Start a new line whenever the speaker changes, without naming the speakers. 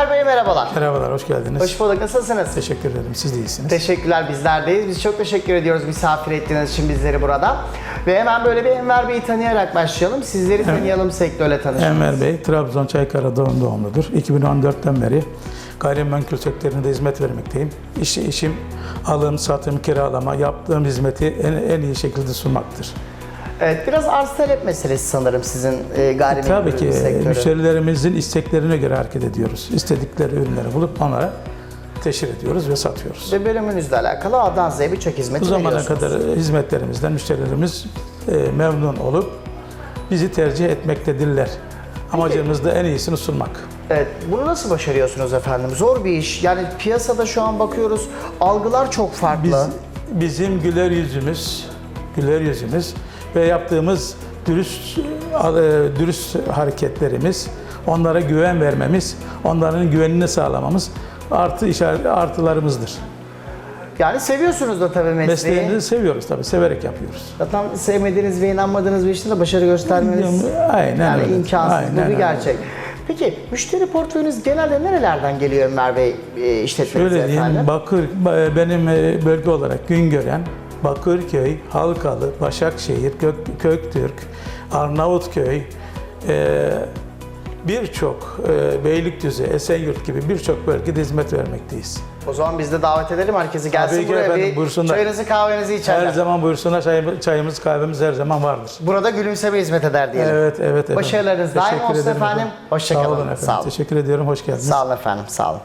Enver Bey merhabalar.
Merhabalar, hoş geldiniz.
Hoş bulduk. Nasılsınız?
Teşekkür ederim. Siz de iyisiniz.
Teşekkürler bizlerdeyiz. Biz çok teşekkür ediyoruz misafir ettiğiniz için bizleri burada. Ve hemen böyle bir Enver Bey'i tanıyarak başlayalım. Sizleri tanıyalım, sektörle tanışalım.
Enver Bey, Trabzon Çaykara doğum doğumludur. 2014'ten beri gayrimenkul sektöründe hizmet vermekteyim. İş, işim alım, satım, kiralama, yaptığım hizmeti en, en iyi şekilde sunmaktır.
Evet, biraz arz talep meselesi sanırım sizin e, gayrimenkul
Tabii ki
sektörü.
müşterilerimizin isteklerine göre hareket ediyoruz. İstedikleri ürünleri bulup onlara teşhir ediyoruz ve satıyoruz.
Ve bölümünüzle alakalı A'dan Z'ye birçok
Bu
hizmeti
zamana
veriyorsunuz.
kadar hizmetlerimizden müşterilerimiz e, memnun olup bizi tercih etmektedirler. Amacımız da en iyisini sunmak.
Evet, bunu nasıl başarıyorsunuz efendim? Zor bir iş. Yani piyasada şu an bakıyoruz, algılar çok farklı.
Biz bizim güler yüzümüz, güler yüzümüz ve yaptığımız dürüst e, dürüst hareketlerimiz, onlara güven vermemiz, onların güvenini sağlamamız artı işaret artılarımızdır.
Yani seviyorsunuz da tabii mesleği.
Mesleğimizi seviyoruz tabii, severek yapıyoruz.
Zaten sevmediğiniz ve inanmadığınız bir işte de başarı göstermeniz
Aynen
yani
öyle.
imkansız.
Aynen
Bu bir
öyle.
gerçek. Peki müşteri portföyünüz genelde nerelerden geliyor Enver Bey e, işletmenize
Şöyle diyeyim,
efendim?
Bakır, benim e, bölge olarak Güngören, Bakırköy, Halkalı, Başakşehir, Gök, Köktürk, Arnavutköy, e, birçok e, Beylikdüzü, Esenyurt gibi birçok bölgede hizmet vermekteyiz.
O zaman biz de davet edelim herkesi gelsin
Tabii ki
buraya
efendim,
bir
buyursunlar.
çayınızı kahvenizi içerler.
Her zaman buyursunlar, çayımız, çayımız, kahvemiz her zaman vardır.
Burada gülümseme hizmet eder diyelim.
Evet, evet efendim.
Başarılarınız daim olsun
ederim
efendim. Hoşça
Sağ olun efendim.
Sağ olun.
Teşekkür ediyorum, hoş geldiniz.
Sağ olun efendim, sağ olun.